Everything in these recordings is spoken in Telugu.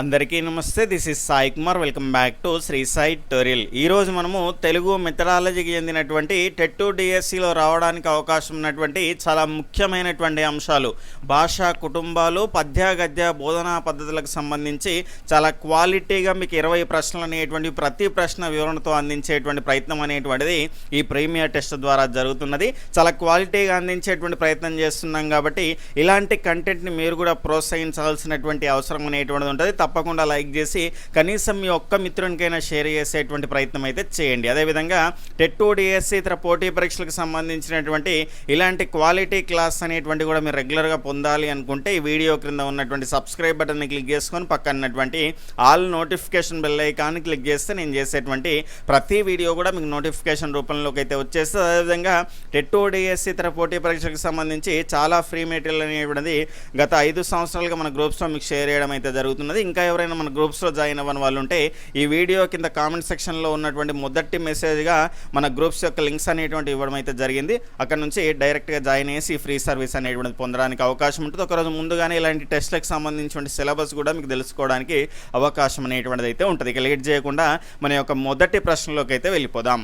అందరికీ నమస్తే this is Sai Kumar. Welcome back to Sri Sai tutorial ఈరోజు మనము తెలుగు మెథడాలజీకి చెందినటువంటి టెట్టు డిఎస్సిలో రావడానికి అవకాశం ఉన్నటువంటి చాలా ముఖ్యమైనటువంటి అంశాలు. భాషా కుటుంబాలు పద్య గద్య బోధనా పద్ధతులకు సంబంధించి చాలా క్వాలిటీగా మీకు ఇరవై ప్రశ్నలు అనేటువంటి ప్రతి ప్రశ్న వివరణతో అందించేటువంటి ప్రయత్నం అనేటువంటిది ఈ ప్రీమియర్ టెస్ట్ ద్వారా జరుగుతున్నది. చాలా క్వాలిటీగా అందించేటువంటి ప్రయత్నం చేస్తున్నాం కాబట్టి ఇలాంటి కంటెంట్ని మీరు కూడా ప్రోత్సహించాల్సినటువంటి అవసరం అనేటువంటిది ఉంటుంది. తప్పకుండా లైక్ చేసి కనీసం మీ ఒక్క మిత్రునికైనా షేర్ చేసేటువంటి ప్రయత్నం అయితే చేయండి. అదేవిధంగా టెట్టు డిఎస్సి ఇతర పోటీ పరీక్షలకు సంబంధించినటువంటి ఇలాంటి క్వాలిటీ క్లాస్ అనేటువంటి కూడా మీరు రెగ్యులర్గా పొందాలి అనుకుంటే ఈ వీడియో క్రింద ఉన్నటువంటి సబ్స్క్రైబ్ బటన్ని క్లిక్ చేసుకొని పక్కనటువంటి all notification bell icon click చేస్తే నేను చేసేటువంటి ప్రతి వీడియో కూడా మీకు నోటిఫికేషన్ రూపంలోకి అయితే వచ్చేస్తుంది. అదేవిధంగా టెట్టు డిఎస్సి ఇతర పోటీ పరీక్షలకు సంబంధించి చాలా ఫ్రీ మెటీరియల్ అనేటువంటిది గత ఐదు సంవత్సరాలుగా మన గ్రూప్స్లో మీకు షేర్ చేయడం అయితే జరుగుతున్నది. ఇంకా ఎవరైనా మన గ్రూప్స్లో జాయిన్ అవ్వని వాళ్ళు ఉంటే ఈ వీడియో కింద కామెంట్ సెక్షన్లో ఉన్నటువంటి మొదటి మెసేజ్గా మన గ్రూప్స్ యొక్క లింక్స్ అనేటువంటి ఇవ్వడం అయితే జరిగింది. అక్కడ నుంచి డైరెక్ట్గా జాయిన్ చేసి ఫ్రీ సర్వీస్ అనేటువంటిది పొందడానికి అవకాశం ఉంటుంది. ఒకరోజు ముందుగానే ఇలాంటి టెస్ట్లకు సంబంధించిన సిలబస్ కూడా మీకు తెలుసుకోవడానికి అవకాశం అనేటువంటిది అయితే ఉంటుంది. ఇక లేట్ చేయకుండా మన యొక్క మొదటి ప్రశ్నలోకి అయితే వెళ్ళిపోదాం.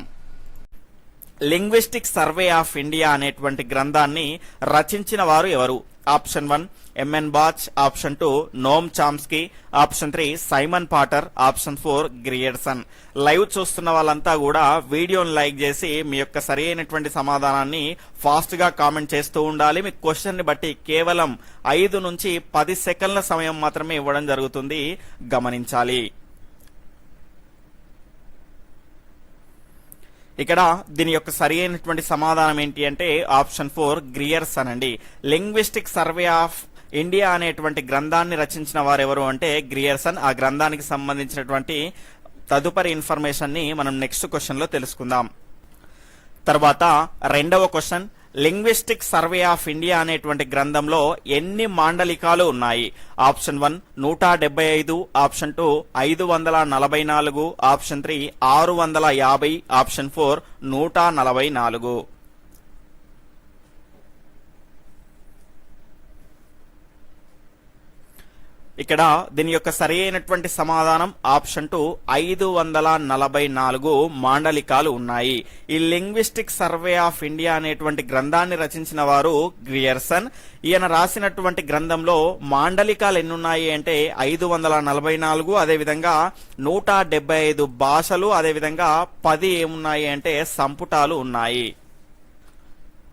లింగ్విస్టిక్ సర్వే ఆఫ్ ఇండియా అనేటువంటి గ్రంథాన్ని రచించిన వారు ఎవరు? Option one M N Bach option two Noam Chomsky option three Simon Potter option four Grierson live చూస్తున్న వాళ్ళంతా కూడా వీడియోని లైక్ చేసి మీ యొక్క సరి అయినటువంటి సమాధానాన్ని ఫాస్ట్గా కామెంట్ చేస్తూ ఉండాలి. మీ క్వశ్చన్ని బట్టి కేవలం ఐదు నుంచి పది సెకండ్ల సమయం మాత్రమే ఇవ్వడం జరుగుతుంది. గమనించాలి. ఇక్కడ దీని యొక్క సరి అయినటువంటి సమాధానం ఏంటి అంటే ఆప్షన్ ఫోర్ గ్రియర్సన్ అండి లింగ్విస్టిక్ సర్వే ఆఫ్ ఇండియా అనేటువంటి గ్రంథాన్ని రచించిన వారు ఎవరు అంటే గ్రియర్సన్ ఆ గ్రంథానికి సంబంధించినటువంటి తదుపరి ఇన్ఫర్మేషన్ని మనం నెక్స్ట్ క్వశ్చన్లో తెలుసుకుందాం. తర్వాత రెండవ question linguistic survey of India అనేటువంటి గ్రంథంలో ఎన్ని మాండలికాలు ఉన్నాయి? ఆప్షన్ వన్ నూట డెబ్బై ఐదు ఆప్షన్ టూ ఐదు వందల నలభై నాలుగు ఆప్షన్ త్రీ ఆరు వందల యాభై ఆప్షన్ ఫోర్ నూట నలభై నాలుగు. ఇక్కడ దీని యొక్క సరి అయినటువంటి సమాధానం ఆప్షన్ టు ఐదు వందల నలభై నాలుగు మాండలికాలు ఉన్నాయి. ఈ లింగ్విస్టిక్ సర్వే ఆఫ్ ఇండియా అనేటువంటి గ్రంథాన్ని రచించిన వారు గ్రియర్సన్ ఈయన రాసినటువంటి గ్రంథంలో మాండలికాలు ఎన్నున్నాయి అంటే ఐదు వందల నలభై నాలుగు అదేవిధంగా నూట డెబ్బై ఐదు భాషలు అదేవిధంగా పది ఏమున్నాయి అంటే సంపుటాలు ఉన్నాయి.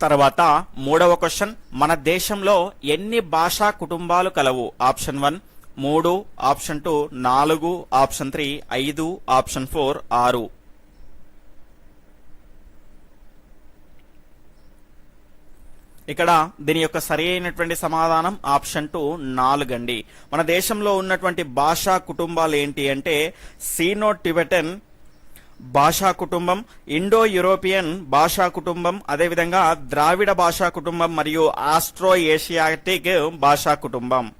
తర్వాత మూడవ క్వశ్చన్ మన దేశంలో ఎన్ని భాషా కుటుంబాలు కలవు? ఆప్షన్ వన్ మూడు ఆప్షన్ టూ నాలుగు ఆప్షన్ త్రీ ఐదు ఆప్షన్ ఫోర్ ఆరు. ఇక్కడ దీని యొక్క సరి అయినటువంటి సమాధానం ఆప్షన్ టూ నాలుగండి. మన దేశంలో ఉన్నటువంటి భాషా కుటుంబాలు ఏంటి అంటే సీనో టిబెటన్ భాషా కుటుంబం ఇండో యూరోపియన్ భాషా కుటుంబం అదేవిధంగా ద్రావిడ భాషా కుటుంబం మరియు ఆస్ట్రో ఏషియాటిక్ భాషా కుటుంబం.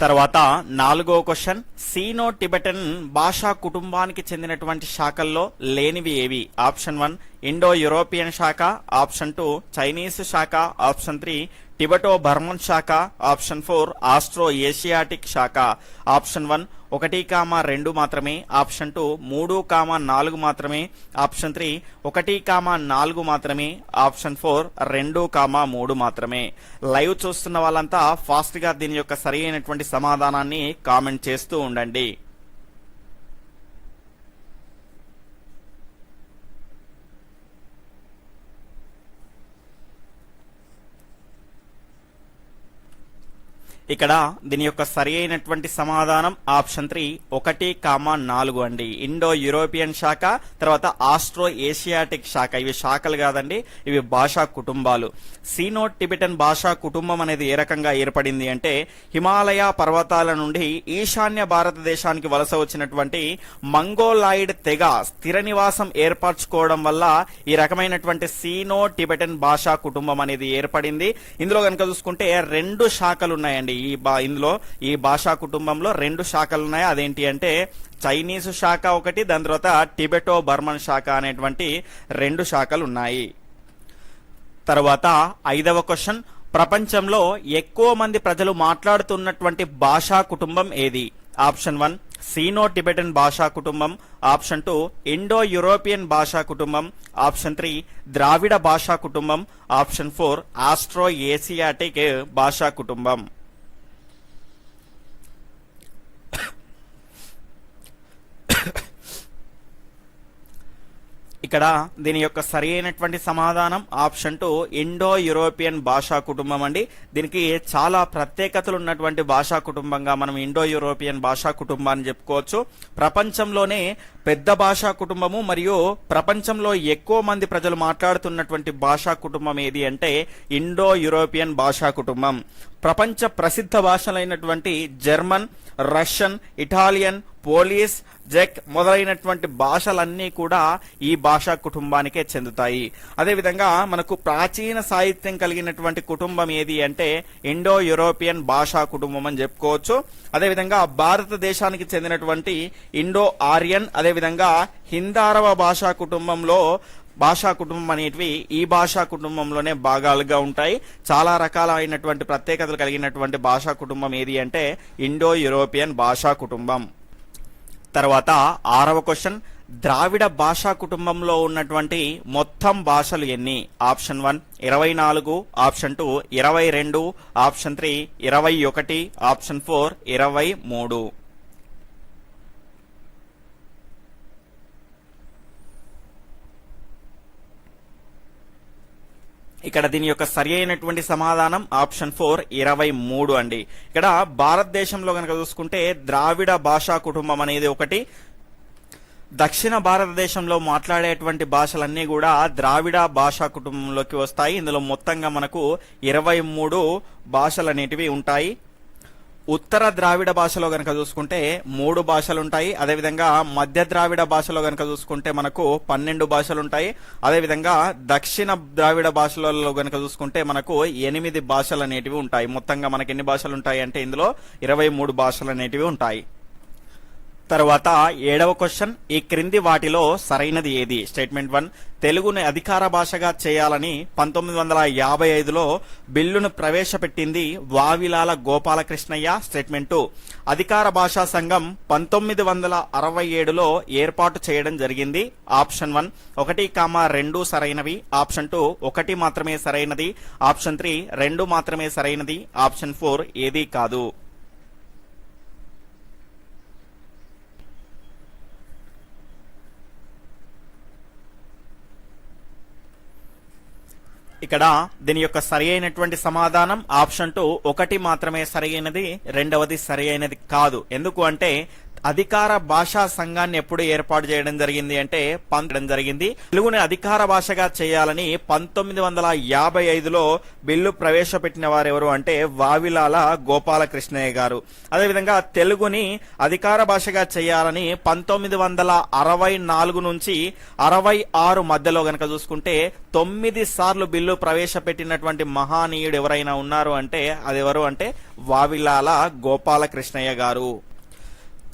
తర్వాత నాలుగో క్వశ్చన్ సీనో టిబెటన్ భాషా కుటుంబానికి చెందినటువంటి శాఖల్లో లేనివి ఏవి? ఆప్షన్ వన్ ఇండో యూరోపియన్ శాఖ ఆప్షన్ టూ చైనీస్ శాఖ ఆప్షన్ త్రీ టిబటో బర్మన్ శాఖ ఆప్షన్ ఫోర్ ఆస్ట్రో ఏషియాటిక్ శాఖ. ఆప్షన్ వన్ ఒకటి కామా రెండు మాత్రమే. ఆప్షన్ టూ మూడు కామా నాలుగు మాత్రమే. ఆప్షన్ త్రీ ఒకటి కామా నాలుగు మాత్రమే. ఆప్షన్ ఫోర్ రెండు కామా మూడు మాత్రమే. లైవ్ చూస్తున్న వాళ్ళంతా ఫాస్ట్గా దీని యొక్క సరి అయినటువంటి సమాధానాన్ని కామెంట్ చేస్తూ ఉండండి. ఇక్కడ దీని యొక్క సరి అయినటువంటి సమాధానం ఆప్షన్ త్రీ ఒకటి కామా నాలుగు అండి. ఇండో యూరోపియన్ శాఖ తర్వాత ఆస్ట్రో ఏషియాటిక్ శాఖ. ఇవి శాఖలు కాదండి ఇవి భాషా కుటుంబాలు. సీనో టిబెటన్ భాషా కుటుంబం అనేది ఏ రకంగా ఏర్పడింది అంటే హిమాలయ పర్వతాల నుండి ఈశాన్య భారతదేశానికి వలస వచ్చినటువంటి మంగోలాయిడ్ తెగ స్థిర నివాసం ఏర్పరచుకోవడం వల్ల ఈ రకమైనటువంటి సీనో టిబెటన్ భాషా కుటుంబం అనేది ఏర్పడింది. ఇందులో కనుక చూసుకుంటే రెండు శాఖలు ఉన్నాయండి. ఈ బా ఇందులో ఈ భాషా కుటుంబంలో రెండు శాఖలు ఉన్నాయి? అదేంటి అంటే చైనీస్ శాఖ ఒకటి దాని తర్వాత టిబెటో బర్మన్ శాఖ అనేటువంటి రెండు శాఖలు ఉన్నాయి. తర్వాత ఐదవ క్వశ్చన్ ప్రపంచంలో ఎక్కువ మంది ప్రజలు మాట్లాడుతున్నటువంటి భాషా కుటుంబం ఏది? ఆప్షన్ వన్ సీనో టిబెటన్ భాషా కుటుంబం. ఆప్షన్ టూ ఇండో యూరోపియన్ భాషా కుటుంబం. ఆప్షన్ త్రీ ద్రావిడ భాషా కుటుంబం. ఆప్షన్ ఫోర్ ఆస్ట్రో ఏసియాటిక్ భాషా కుటుంబం. ఇక్కడ దీని యొక్క సరి అయినటువంటి సమాధానం ఆప్షన్ టు ఇండో యూరోపియన్ భాషా కుటుంబం అండి. దీనికి చాలా ప్రత్యేకతలు ఉన్నటువంటి భాషా కుటుంబంగా మనం ఇండో యూరోపియన్ భాషా కుటుంబాన్ని చెప్పుకోవచ్చు. ప్రపంచంలోనే పెద్ద భాషా కుటుంబము మరియు ప్రపంచంలో ఎక్కువ మంది ప్రజలు మాట్లాడుతున్నటువంటి భాషా కుటుంబం ఏది అంటే ఇండో యూరోపియన్ భాషా కుటుంబం. ప్రపంచ ప్రసిద్ధ భాషలైనటువంటి జర్మన్ రష్యన్ ఇటాలియన్ పోలీస్ జెక్ మొదలైనటువంటి భాషలన్నీ కూడా ఈ భాషా కుటుంబానికే చెందుతాయి. అదేవిధంగా మనకు ప్రాచీన సాహిత్యం కలిగినటువంటి కుటుంబం ఏది అంటే ఇండో యూరోపియన్ భాషా కుటుంబం అని చెప్పుకోవచ్చు. అదేవిధంగా భారతదేశానికి చెందినటువంటి ఇండో ఆర్యన్ అదేవిధంగా హిందారవ భాషా కుటుంబంలో భాషా కుటుంబం అనేటివి ఈ భాషా కుటుంబంలోనే భాగాలుగా ఉంటాయి. చాలా రకాలైనటువంటి ప్రత్యేకతలు కలిగినటువంటి భాషా కుటుంబం ఏది అంటే ఇండో యూరోపియన్ భాషా కుటుంబం. తర్వాత ఆరవ క్వశ్చన్ ద్రావిడ భాషా కుటుంబంలో ఉన్నటువంటి మొత్తం భాషలు ఎన్ని? ఆప్షన్ వన్ ఇరవై నాలుగు ఆప్షన్ టూ ఇరవై రెండు ఆప్షన్ త్రీ ఇరవై ఒకటి ఆప్షన్ ఫోర్ ఇరవై మూడు. ఇక్కడ దీని యొక్క సరి అయినటువంటి సమాధానం ఆప్షన్ ఫోర్ ఇరవై మూడు అండి. ఇక్కడ భారతదేశంలో కనుక చూసుకుంటే ద్రావిడ భాషా కుటుంబం అనేది ఒకటి. దక్షిణ భారతదేశంలో మాట్లాడేటువంటి భాషలన్నీ కూడా ద్రావిడ భాషా కుటుంబంలోకి వస్తాయి. ఇందులో మొత్తంగా మనకు ఇరవై మూడు భాషలు అనేటివి ఉంటాయి. ఉత్తర ద్రావిడ భాషలో గనక చూసుకుంటే మూడు భాషలు ఉంటాయి అదేవిధంగా మధ్య ద్రావిడ భాషలో గనక చూసుకుంటే మనకు పన్నెండు భాషలు ఉంటాయి అదేవిధంగా దక్షిణ ద్రావిడ భాషలలో గనక చూసుకుంటే మనకు ఎనిమిది భాషలు అనేటివి ఉంటాయి. మొత్తంగా మనకి ఎన్ని భాషలు ఉంటాయి అంటే ఇందులో ఇరవై మూడు భాషలు అనేటివి ఉంటాయి. తర్వాత ఏడవ క్వశ్చన్ ఈ క్రింది వాటిలో సరైనది ఏది? స్టేట్మెంట్ వన్ తెలుగుని అధికార భాషగా చేయాలని పంతొమ్మిది వందల యాభై ఐదులో బిల్లును ప్రవేశపెట్టింది వావిలాల గోపాలకృష్ణయ్య స్టేట్మెంట్ టూ. అధికార భాషా సంఘం పంతొమ్మిది వందల అరవై ఏడులో ఏర్పాటు చేయడం జరిగింది. ఆప్షన్ వన్ ఒకటి కామా రెండు సరైనవి. ఆప్షన్ టూ ఒకటి మాత్రమే సరైనది. ఆప్షన్ త్రీ రెండు మాత్రమే సరైనది. ఆప్షన్ ఫోర్ ఏదీ కాదు. ఇక్కడ దీని యొక్క సరి అయినటువంటి సమాధానం ఆప్షన్ టూ ఒకటి మాత్రమే సరి అయినది రెండవది సరి అయినది కాదు. ఎందుకు అంటే అధికార భాషా సంఘాన్ని ఎప్పుడు ఏర్పాటు చేయడం జరిగింది అంటే పంపడం జరిగింది. తెలుగుని అధికార భాషగా చేయాలని పంతొమ్మిది వందల యాభై ఐదులో బిల్లు ప్రవేశపెట్టిన వారు ఎవరు అంటే వావిలాల గోపాలకృష్ణయ్య గారు. అదేవిధంగా తెలుగుని అధికార భాషగా చేయాలని పంతొమ్మిది వందల అరవై నాలుగు నుంచి అరవై ఆరు మధ్యలో గనక చూసుకుంటే తొమ్మిది సార్లు బిల్లు ప్రవేశపెట్టినటువంటి మహానీయుడు ఎవరైనా ఉన్నారు అంటే అది ఎవరు అంటే వావిలాల గోపాలకృష్ణయ్య గారు.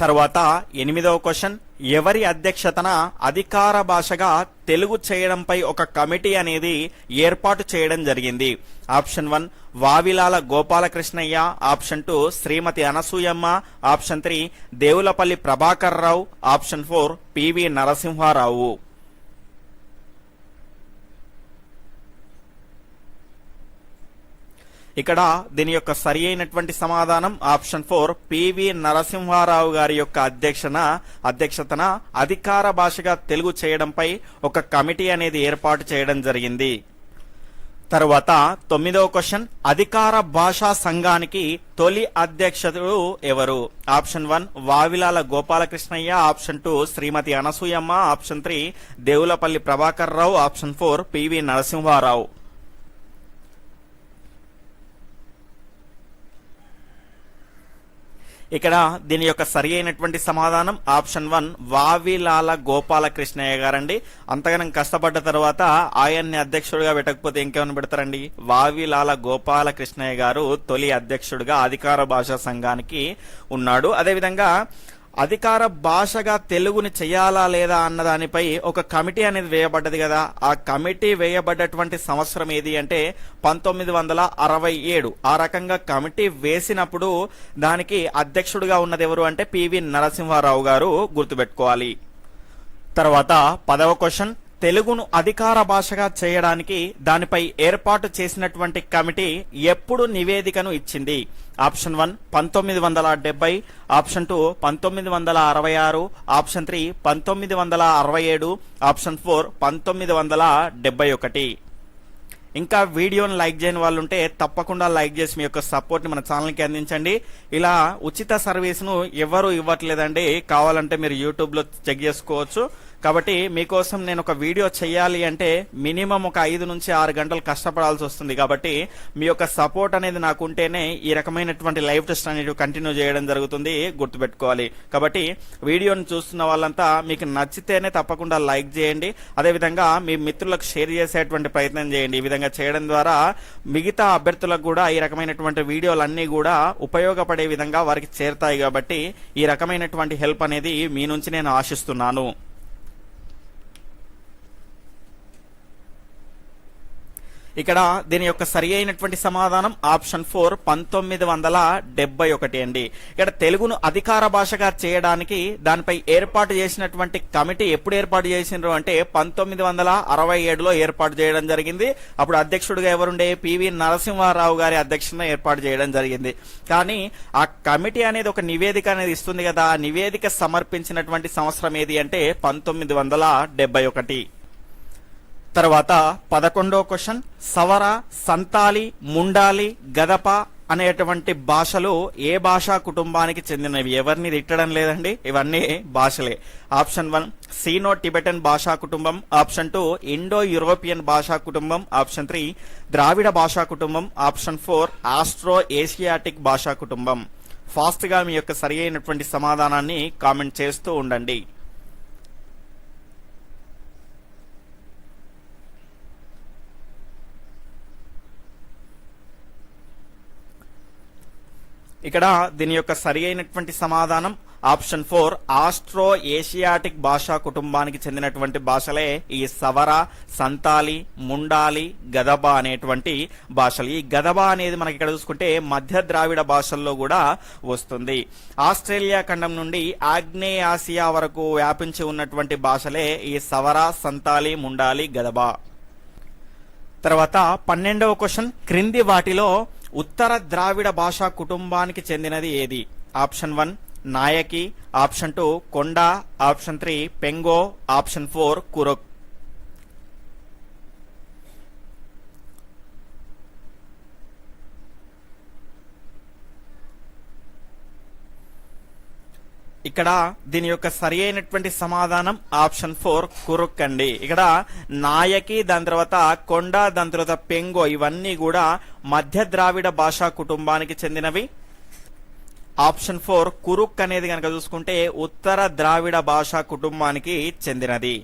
తర్వాత ఎనిమిదవ క్వశ్చన్ ఎవరి అధ్యక్షతన అధికార భాషగా తెలుగు చేయడంపై ఒక కమిటీ అనేది ఏర్పాటు చేయడం జరిగింది. Option one Vavilala Gopalakrishnayya. Option two Shrimati Anasuyamma. Option three Devulapalli Prabhakar Rao option four P V Narasimha Rao. ఇక్కడ దీని యొక్క సరి అయినటువంటి సమాధానం ఆప్షన్ ఫోర్ పివి నరసింహారావు గారి యొక్క అధ్యక్షన అధ్యక్షతన అధికార భాషగా తెలుగు చేయడంపై ఒక కమిటీ అనేది ఏర్పాటు చేయడం జరిగింది. తరువాత తొమ్మిదవ క్వశ్చన్ అధికార భాషా సంఘానికి తొలి అధ్యక్షుడు ఎవరు? Option one Vavilala Gopalakrishnayya. Option two Shrimati Anasuyamma. Option three Devulapalli Prabhakar Rao. Option four P V Narasimha Rao. ఇక్కడ దీని యొక్క సరి అయినటువంటి సమాధానం ఆప్షన్ వన్ వావిలాల గోపాలకృష్ణయ్య గారండి. అంతగానం కష్టపడ్డ తర్వాత ఆయన్ని అధ్యక్షుడిగా పెట్టకపోతే ఇంకేమైనా పెడతారండి? వావిలాల గోపాలకృష్ణయ్య గారు తొలి అధ్యక్షుడిగా అధికార భాషా సంఘానికి ఉన్నాడు. అదేవిధంగా అధికార భాషగా తెలుగుని చేయాలా లేదా అన్న దానిపై ఒక కమిటీ అనేది వేయబడ్డది కదా. ఆ కమిటీ వేయబడ్డటువంటి సంవత్సరం ఏది అంటే పంతొమ్మిది వందల అరవై ఏడు. ఆ రకంగా కమిటీ వేసినప్పుడు దానికి అధ్యక్షుడిగా ఉన్నది ఎవరు అంటే పివి నరసింహారావు గారు గుర్తుపెట్టుకోవాలి. తర్వాత పదవ క్వశ్చన్. తెలుగును అధికార భాషగా చేయడానికి దానిపై ఏర్పాటు చేసినటువంటి కమిటీ ఎప్పుడు నివేదికను ఇచ్చింది. ఆప్షన్ వన్ పంతొమ్మిది వందల డెబ్బై ఆప్షన్ టూ పంతొమ్మిది వందల అరవై ఆరు ఆప్షన్ త్రీ పంతొమ్మిది వందల అరవై ఏడు ఆప్షన్ ఫోర్ పంతొమ్మిది వందల డెబ్బై ఒకటి. ఇంకా వీడియోని లైక్ చేయని వాళ్ళు ఉంటే తప్పకుండా లైక్ చేసి మీ యొక్క సపోర్ట్ని మన ఛానల్కి అందించండి. ఇలా ఉచిత సర్వీస్ను ఎవరు ఇవ్వట్లేదండి కావాలంటే మీరు యూట్యూబ్లో చెక్ చేసుకోవచ్చు. కాబట్టి మీకోసం నేను ఒక వీడియో చేయాలి అంటే మినిమం ఒక ఐదు నుంచి ఆరు గంటలు కష్టపడాల్సి వస్తుంది. కాబట్టి మీ యొక్క సపోర్ట్ అనేది నాకు ఉంటేనే ఈ రకమైనటువంటి లైవ్ టెస్ట్ అనేది కంటిన్యూ చేయడం జరుగుతుంది గుర్తుపెట్టుకోవాలి. కాబట్టి వీడియోని చూస్తున్న వాళ్ళంతా మీకు నచ్చితేనే తప్పకుండా లైక్ చేయండి. అదేవిధంగా మీ మిత్రులకు షేర్ చేసేటువంటి ప్రయత్నం చేయండి. ఈ విధంగా చేయడం ద్వారా మిగతా అభ్యర్థులకు కూడా ఈ రకమైనటువంటి వీడియోలన్నీ కూడా ఉపయోగపడే విధంగా వారికి చేరుతాయి కాబట్టి ఈ రకమైనటువంటి హెల్ప్ అనేది మీ నుంచి నేను ఆశిస్తున్నాను. ఇక్కడ దీని యొక్క సరి అయినటువంటి సమాధానం ఆప్షన్ ఫోర్ పంతొమ్మిది వందల డెబ్బై ఒకటి అండి. ఇక్కడ తెలుగును అధికార భాషగా చేయడానికి దానిపై ఏర్పాటు చేసినటువంటి కమిటీ ఎప్పుడు ఏర్పాటు చేసినారు అంటే పంతొమ్మిది వందల అరవై ఏడులో ఏర్పాటు చేయడం జరిగింది. అప్పుడు అధ్యక్షుడిగా ఎవరుండే? పివి నరసింహారావు గారి అధ్యక్షతన ఏర్పాటు చేయడం జరిగింది. కానీ ఆ కమిటీ అనేది ఒక నివేదిక అనేది ఇస్తుంది కదా. ఆ నివేదిక సమర్పించినటువంటి సంవత్సరం ఏది అంటే పంతొమ్మిది వందల డెబ్బై ఒకటి. తర్వాత పదకొండో క్వశ్చన్ సవర సంతాలి ముండాలి గదప అనేటువంటి భాషలు ఏ భాషా కుటుంబానికి చెందినవి? ఎవరిని తిట్టడం లేదండి ఇవన్నీ భాషలే. ఆప్షన్ వన్ సీనో టిబెటన్ భాషా కుటుంబం. ఆప్షన్ టూ ఇండో యూరోపియన్ భాషా కుటుంబం. ఆప్షన్ త్రీ ద్రావిడ భాషా కుటుంబం. ఆప్షన్ ఫోర్ ఆస్ట్రో ఏషియాటిక్ భాషా కుటుంబం. ఫాస్ట్గా మీ యొక్క సరి అయినటువంటి సమాధానాన్ని కామెంట్ చేస్తూ ఉండండి. ఇక్కడ దీని యొక్క సరి అయినటువంటి సమాధానం ఆప్షన్ ఫోర్ ఆస్ట్రో ఏషియాటిక్ భాషా కుటుంబానికి చెందినటువంటి భాషలే ఈ సవర సంతాలి ముండాలి గదబ అనేటువంటి భాషలు. ఈ గదబ అనేది మనకి ఇక్కడ చూసుకుంటే మధ్య ద్రావిడ భాషల్లో కూడా వస్తుంది. ఆస్ట్రేలియా ఖండం నుండి ఆగ్నేయ ఆసియా వరకు వ్యాపించి ఉన్నటువంటి భాషలే ఈ సవర సంతాలి ముండాలి గదబ. తర్వాత పన్నెండవ క్వశ్చన్ క్రింది వాటిలో ఉత్తర ద్రావిడ భాషా కుటుంబానికి చెందినది ఏది? Option one Naiki. Option two Konda. Option three Pengo. Option four Kurukh. ఇక్కడ దీని యొక్క సరి అయినటువంటి సమాధానం ఆప్షన్ ఫోర్ కురుక్ అండి ఇక్కడ నాయకి దాని తర్వాత కొండ దాని తర్వాత పెంగో ఇవన్నీ కూడా మధ్య ద్రావిడ భాషా కుటుంబానికి చెందినవి. ఆప్షన్ ఫోర్ కురుక్ అనేది కనుక చూసుకుంటే ఉత్తర ద్రావిడ భాషా కుటుంబానికి చెందినది.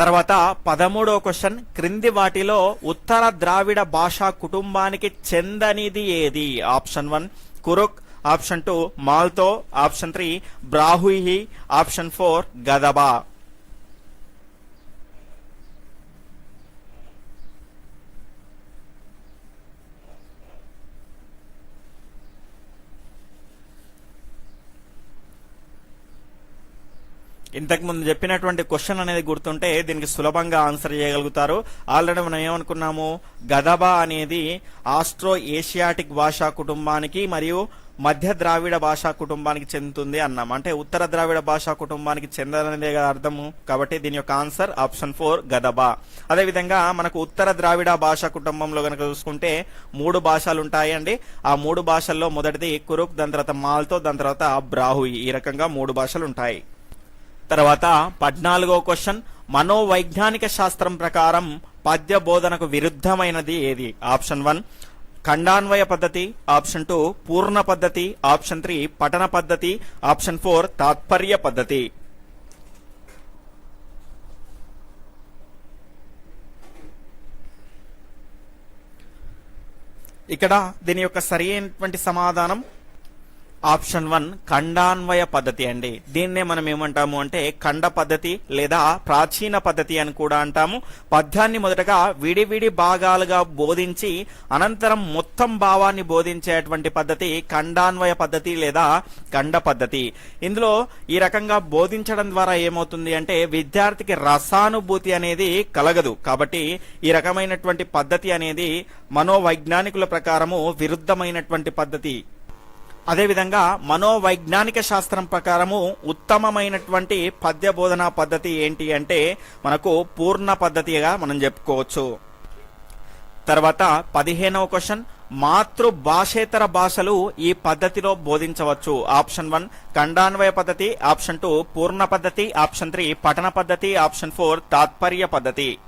తర్వాత పదమూడవ క్వశ్చన్ క్రింది వాటిలో ఉత్తర ద్రావిడ భాషా కుటుంబానికి చెందనిది ఏది? Option one Kurukh. Option two Malto. Option three Brahui option four Gadaba. ఇంతకుముందు చెప్పినటువంటి క్వశ్చన్ అనేది గుర్తుంటే దీనికి సులభంగా ఆన్సర్ చేయగలుగుతారు. ఆల్రెడీ మనం ఏమనుకున్నాము? గదబా అనేది ఆస్ట్రో ఏషియాటిక్ భాషా కుటుంబానికి మరియు మధ్య ద్రావిడ భాషా కుటుంబానికి చెందుతుంది అన్నాం. అంటే ఉత్తర ద్రావిడ భాషా కుటుంబానికి చెందనదే కదా అర్థము. కాబట్టి దీని యొక్క ఆన్సర్ ఆప్షన్ ఫోర్ గదబా. అదేవిధంగా మనకు ఉత్తర ద్రావిడ భాషా కుటుంబంలో కనుక చూసుకుంటే మూడు భాషలు ఉంటాయండి. ఆ మూడు భాషల్లో మొదటిది కురుక్ దాని తర్వాత మాల్తో దాని తర్వాత బ్రాహుయి ఈ రకంగా మూడు భాషలు ఉంటాయి. తర్వాత పద్నాలుగో క్వశ్చన్. మనోవైజ్ఞానిక శాస్త్రం ప్రకారం పద్య బోధనకు విరుద్ధమైనది ఏది? ఆప్షన్ వన్ ఖండాన్వయ పద్ధతి ఆప్షన్ టూ పూర్ణ పద్ధతి ఆప్షన్ త్రీ పఠన పద్ధతి ఆప్షన్ ఫోర్ తాత్పర్య పద్ధతి. ఇక్కడ దీని యొక్క సరి అయినటువంటి సమాధానం ఆప్షన్ వన్ ఖండాన్వయ పద్ధతి అండి. దీన్నే మనం ఏమంటాము అంటే ఖండ పద్ధతి లేదా ప్రాచీన పద్ధతి అని కూడా అంటాము. పద్యాన్ని మొదటగా విడివిడి భాగాలుగా బోధించి అనంతరం మొత్తం భావాన్ని బోధించేటువంటి పద్ధతి ఖండాన్వయ పద్ధతి లేదా ఖండ పద్ధతి. ఇందులో ఈ రకంగా బోధించడం ద్వారా ఏమవుతుంది అంటే విద్యార్థికి రసానుభూతి అనేది కలగదు. కాబట్టి ఈ రకమైనటువంటి పద్ధతి అనేది మనోవైజ్ఞానికుల ప్రకారము విరుద్ధమైనటువంటి పద్ధతి. అదేవిధంగా మనోవైజ్ఞానిక శాస్త్రం ప్రకారము ఉత్తమమైనటువంటి పద్య బోధనా పద్ధతి ఏంటి అంటే మనకు పూర్ణ పద్ధతిగా మనం చెప్పుకోవచ్చు. తర్వాత పదిహేనవ క్వశ్చన్ మాతృభాషేతర భాషలు ఈ పద్ధతిలో బోధించవచ్చు. ఆప్షన్ వన్ ఖండాన్వయ పద్ధతి. ఆప్షన్ టూ పూర్ణ పద్ధతి. ఆప్షన్ త్రీ పఠన పద్ధతి. ఆప్షన్ ఫోర్ తాత్పర్య పద్ధతి.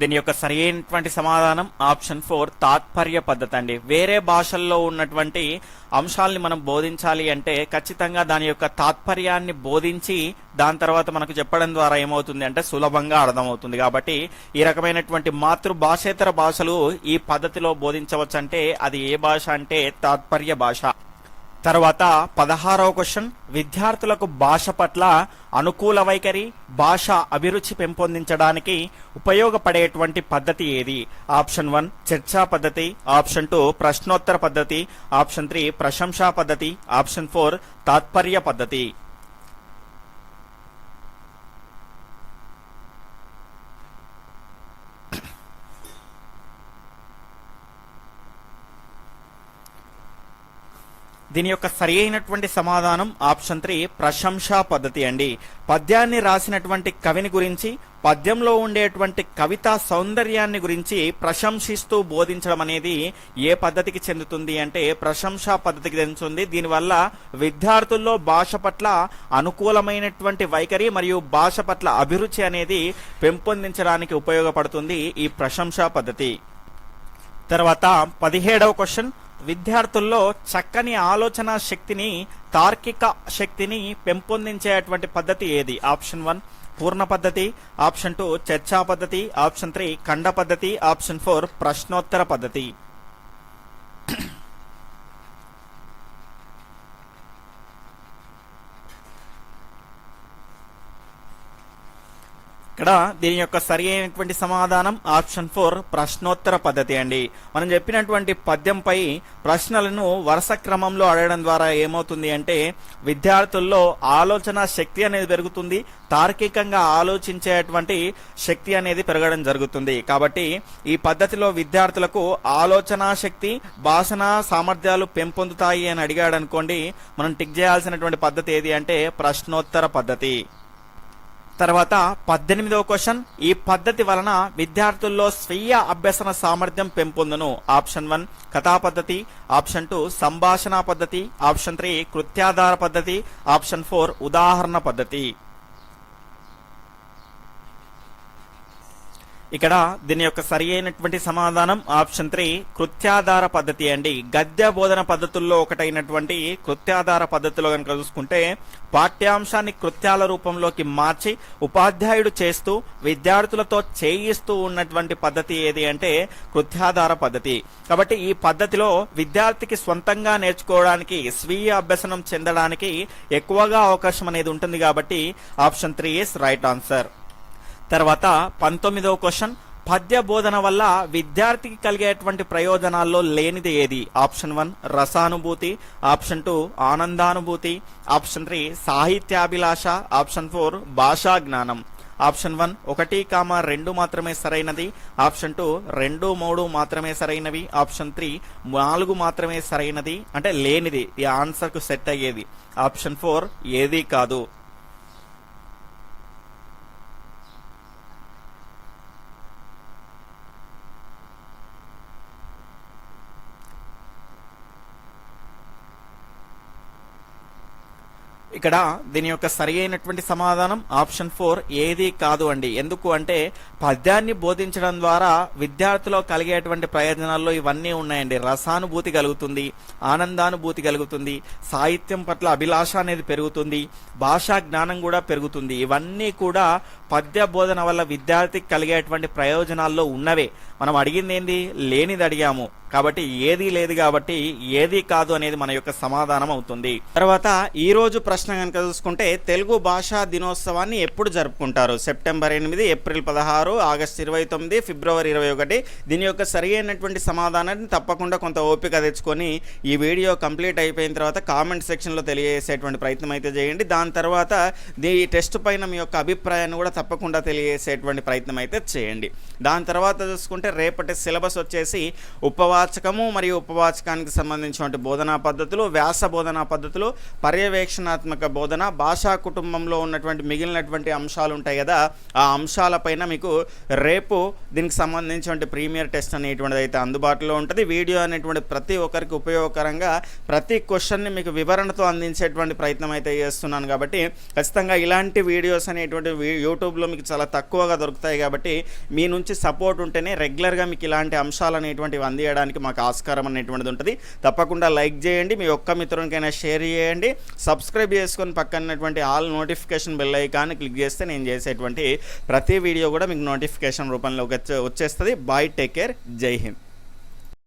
దీని యొక్క సరైనటువంటి సమాధానం ఆప్షన్ ఫోర్ తాత్పర్య పద్ధతి అండి. వేరే భాషల్లో ఉన్నటువంటి అంశాలని మనం బోధించాలి అంటే ఖచ్చితంగా దాని యొక్క తాత్పర్యాన్ని బోధించి దాని తర్వాత మనకు చెప్పడం ద్వారా ఏమవుతుంది అంటే సులభంగా అర్థమవుతుంది. కాబట్టి ఈ రకమైనటువంటి మాతృభాషేతర భాషలు ఈ పద్ధతిలో బోధించవచ్చు అంటే అది ఏ భాష అంటే తాత్పర్య భాష. తర్వాత పదహారవ క్వశ్చన్. విద్యార్థులకు భాష పట్ల అనుకూల వైఖరి భాష అభిరుచి పెంపొందించడానికి ఉపయోగపడేటువంటి పద్ధతి ఏది? ఆప్షన్ వన్ చర్చా పద్ధతి. ఆప్షన్ టూ ప్రశ్నోత్తర పద్ధతి. ఆప్షన్ త్రీ ప్రశంసా పద్ధతి. ఆప్షన్ ఫోర్ తాత్పర్య పద్ధతి. దీని యొక్క సరి అయినటువంటి సమాధానం ఆప్షన్ త్రీ ప్రశంసా పద్ధతి అండి. పద్యాన్ని రాసినటువంటి కవిని గురించి పద్యంలో ఉండేటువంటి కవితా సౌందర్యాన్ని గురించి ప్రశంసిస్తూ బోధించడం అనేది ఏ పద్ధతికి చెందుతుంది అంటే ప్రశంసా పద్ధతికి చెందుతుంది. దీనివల్ల విద్యార్థుల్లో భాష పట్ల అనుకూలమైనటువంటి వైఖరి మరియు భాష పట్ల అభిరుచి అనేది పెంపొందించడానికి ఉపయోగపడుతుంది ఈ ప్రశంసా పద్ధతి. తర్వాత పదిహేడవ క్వశ్చన్. విద్యార్థుల్లో చక్కని ఆలోచన శక్తిని తార్కిక శక్తిని పెంపొందించేటువంటి పద్ధతి ఏది? ఆప్షన్ వన్ పూర్ణ పద్ధతి. ఆప్షన్ టూ చర్చా పద్ధతి. ఆప్షన్ త్రీ ఖండ పద్ధతి. ఆప్షన్ ఫోర్ ప్రశ్నోత్తర పద్ధతి. ఇక్కడ దీని యొక్క సరి అయినటువంటి సమాధానం ఆప్షన్ ఫోర్ ప్రశ్నోత్తర పద్ధతి అండి. మనం చెప్పినటువంటి పద్యంపై ప్రశ్నలను వరుస క్రమంలో అడగడం ద్వారా ఏమవుతుంది అంటే విద్యార్థుల్లో ఆలోచన శక్తి అనేది పెరుగుతుంది తార్కికంగా ఆలోచించేటువంటి శక్తి అనేది పెరగడం జరుగుతుంది. కాబట్టి ఈ పద్ధతిలో విద్యార్థులకు ఆలోచన శక్తి భాషణ సామర్థ్యాలు పెంపొందుతాయి అని అడిగాడు అనుకోండి మనం టిక్ చేయాల్సినటువంటి పద్ధతి ఏది అంటే ప్రశ్నోత్తర పద్ధతి. తర్వాత పద్దెనిమిదవ క్వశ్చన్. ఈ పద్ధతి వలన విద్యార్థుల్లో స్వీయ అభ్యసన సామర్థ్యం పెంపొందును. ఆప్షన్ వన్ కథా పద్ధతి. ఆప్షన్ టూ సంభాషణ పద్ధతి. ఆప్షన్ త్రీ కృత్యాధార పద్ధతి. ఆప్షన్ ఫోర్ ఉదాహరణ పద్ధతి. ఇక్కడ దీని యొక్క సరి అయినటువంటి సమాధానం ఆప్షన్ త్రీ కృత్యాధార పద్ధతి అండి. గద్య బోధన పద్ధతుల్లో ఒకటైనటువంటి కృత్యాధార పద్ధతిలో కనుక చూసుకుంటే పాఠ్యాంశాన్ని కృత్యాల రూపంలోకి మార్చి ఉపాధ్యాయుడు చేస్తూ విద్యార్థులతో చేయిస్తూ ఉన్నటువంటి పద్ధతి ఏది అంటే కృత్యాధార పద్ధతి. కాబట్టి ఈ పద్ధతిలో విద్యార్థికి సొంతంగా నేర్చుకోవడానికి స్వీయ అభ్యసనం చెందడానికి ఎక్కువగా అవకాశం అనేది ఉంటుంది కాబట్టి option three is right answer. తర్వాత పంతొమ్మిదవ క్వశ్చన్ పద్య బోధన వల్ల విద్యార్థికి కలిగేటువంటి ప్రయోజనాల్లో లేనిది ఏది? ఆప్షన్ వన్ రసానుభూతి. ఆప్షన్ టూ ఆనందానుభూతి. ఆప్షన్ త్రీ సాహిత్యాభిలాష. ఆప్షన్ ఫోర్ భాషా జ్ఞానం ఆప్షన్ వన్ ఒకటి కామ రెండు మాత్రమే సరైనది. ఆప్షన్ టూ రెండు మూడు మాత్రమే సరైనవి. ఆప్షన్ త్రీ నాలుగు మాత్రమే సరైనది. అంటే లేనిది ఈ ఆన్సర్కు సెట్ అయ్యేది. ఆప్షన్ ఫోర్ ఏది కాదు. ఇక్కడ దీని యొక్క సరి అయినటువంటి సమాధానం ఆప్షన్ ఫోర్ ఏది కాదు అండి. ఎందుకు అంటే పద్యాన్ని బోధించడం ద్వారా విద్యార్థిలో కలిగేటువంటి ప్రయోజనాల్లో ఇవన్నీ ఉన్నాయండి. రసానుభూతి కలుగుతుంది ఆనందానుభూతి కలుగుతుంది సాహిత్యం పట్ల అభిలాష అనేది పెరుగుతుంది భాషా జ్ఞానం కూడా పెరుగుతుంది. ఇవన్నీ కూడా పద్య బోధన వల్ల విద్యార్థికి కలిగేటువంటి ప్రయోజనాల్లో ఉన్నవే. మనం అడిగింది ఏంది? లేనిది అడిగాము. కాబట్టి ఏది లేదు కాబట్టి ఏది కాదు అనేది మన యొక్క సమాధానం అవుతుంది. తర్వాత ఈ రోజు ప్రశ్న కనుక చూసుకుంటే తెలుగు భాషా దినోత్సవాన్ని ఎప్పుడు జరుపుకుంటారు? సెప్టెంబర్ ఎనిమిది ఏప్రిల్ పదహారు ఆగస్ట్ ఇరవై తొమ్మిది ఫిబ్రవరి ఇరవై ఒకటి. దీని యొక్క సరి అయినటువంటి సమాధానాన్ని తప్పకుండా కొంత ఓపిక తెచ్చుకొని ఈ వీడియో కంప్లీట్ అయిపోయిన తర్వాత కామెంట్ సెక్షన్లో తెలియజేసేటువంటి ప్రయత్నం అయితే చేయండి. దాని తర్వాత ఈ టెస్ట్ పైన మీ యొక్క అభిప్రాయాన్ని కూడా తప్పకుండా తెలియజేసేటువంటి ప్రయత్నం అయితే చేయండి. దాని తర్వాత చూసుకుంటే రేపటి సిలబస్ వచ్చేసి ఉపవాచకము మరియు ఉపవాచకానికి సంబంధించినటువంటి బోధనా పద్ధతులు వ్యాస బోధనా పద్ధతులు పర్యవేక్షణాత్మక బోధన భాషా కుటుంబంలో ఉన్నటువంటి మిగిలినటువంటి అంశాలు ఉంటాయి కదా ఆ అంశాలపైన మీకు రేపు దీనికి సంబంధించినటువంటి ప్రీమియర్ టెస్ట్ అనేటువంటిది అయితే అందుబాటులో ఉంటుంది. వీడియో అనేటువంటి ప్రతి ఒక్కరికి ఉపయోగకరంగా ప్రతి క్వశ్చన్ని మీకు వివరణతో అందించేటువంటి ప్రయత్నం అయితే చేస్తున్నాను కాబట్టి ఖచ్చితంగా ఇలాంటి వీడియోస్ అనేటువంటి యూట్యూబ్లో మీకు చాలా తక్కువగా దొరుకుతాయి కాబట్టి మీ నుంచి సపోర్ట్ ఉంటేనే రెగ్యులర్గా మీకు ఇలాంటి అంశాలు అనేటువంటివి అందియడానికి మాకు ఆస్కారం అనేటువంటిది ఉంటుంది. తప్పకుండా లైక్ చేయండి మీ ఒక్క మిత్రునికైనా షేర్ చేయండి. సబ్స్క్రైబ్ చేసుకొని పక్కనటువంటి all notification bell icon click చేస్తే నేను చేసేటువంటి ప్రతి వీడియో కూడా మీకు నోటిఫికేషన్ రూపంలో వచ్చే- వచ్చేస్తుంది. బాయ్ టేక్ కేర్ జై హింద్.